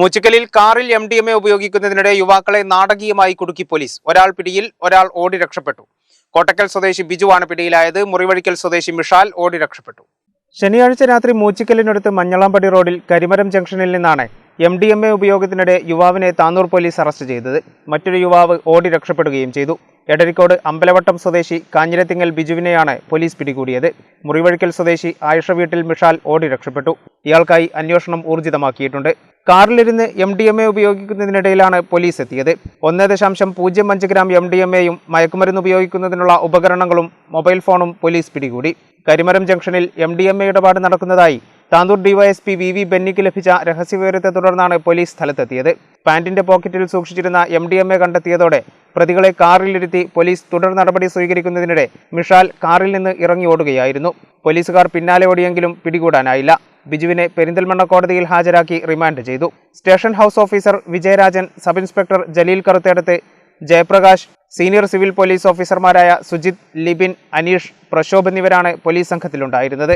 മൂച്ചിക്കലിൽ കാറിൽ M D M A ഉപയോഗിക്കുന്നതിനിടെ യുവാക്കളെ നാടകീയമായി കുടുക്കി പോലീസ്. ഒരാൾ പിടിയിൽ ഒരാൾ ഓടി രക്ഷപ്പെട്ടു. കോട്ടക്കൽ സ്വദേശി ബിജുവാണ് പിടിയിലായത്. മുറിവഴിക്കൽ സ്വദേശി മിഷാൽ ഓടി രക്ഷപ്പെട്ടു. ശനിയാഴ്ച രാത്രി മൂച്ചിക്കലിനടുത്ത് മഞ്ഞളാമ്പടി റോഡിൽ കരിമരം ജംഗ്ഷനിൽ നിന്നാണ് എം ഡി എം എ ഉപയോഗത്തിനിടെ യുവാവിനെ താന്നൂർ പോലീസ് അറസ്റ്റ് ചെയ്തത്. മറ്റൊരു യുവാവ് ഓടി രക്ഷപ്പെടുകയും ചെയ്തു. എടരിക്കോട് അമ്പലവട്ടം സ്വദേശി കാഞ്ഞിരത്തിങ്ങൽ ബിജുവിനെയാണ് പോലീസ് പിടികൂടിയത്. മുറിവഴിക്കൽ സ്വദേശി ആയിഷ വീട്ടിൽ മിഷാൽ ഓടി രക്ഷപ്പെട്ടു. ഇയാൾക്കായി അന്വേഷണം ഊർജിതമാക്കിയിട്ടുണ്ട്. കാറിലിരുന്ന് എം ഡി എം എ ഉപയോഗിക്കുന്നതിനിടയിലാണ് പോലീസ് എത്തിയത്. ഒന്ന് ദശാംശം പൂജ്യം അഞ്ച് ഗ്രാം എം ഡി എം എയും മയക്കുമരുന്ന് ഉപയോഗിക്കുന്നതിനുള്ള ഉപകരണങ്ങളും മൊബൈൽ ഫോണും പോലീസ് പിടികൂടി. കരിമരം ജംഗ്ഷനിൽ എം ഡി എം എ ഇടപാട് നടക്കുന്നതായി താന്തൂർ ഡിവൈഎസ്പി വി വി ബെന്നിക്ക് ലഭിച്ച രഹസ്യവിവരത്തെ തുടർന്നാണ് പോലീസ് സ്ഥലത്തെത്തിയത്. പാന്റിന്റെ പോക്കറ്റിൽ സൂക്ഷിച്ചിരുന്ന എം ഡി എം എ കണ്ടെത്തിയതോടെ പ്രതികളെ കാറിലിരുത്തി പോലീസ് തുടർ നടപടി സ്വീകരിക്കുന്നതിനിടെ മിഷാൽ കാറിൽ നിന്ന് ഇറങ്ങി ഓടുകയായിരുന്നു. പോലീസുകാർ പിന്നാലെ ഓടിയെങ്കിലും പിടികൂടാനായില്ല. ബിജുവിനെ പെരിന്തൽമണ്ണ കോടതിയിൽ ഹാജരാക്കി റിമാൻഡ് ചെയ്തു. Station house officer Vijayarajan sub inspector Jaleel Karuthedath Jayaprakash senior civil police ഓഫീസർമാരായ സുജിത് ലിബിൻ അനീഷ് പ്രശോഭ് എന്നിവരാണ് പോലീസ് സംഘത്തിലുണ്ടായിരുന്നത്.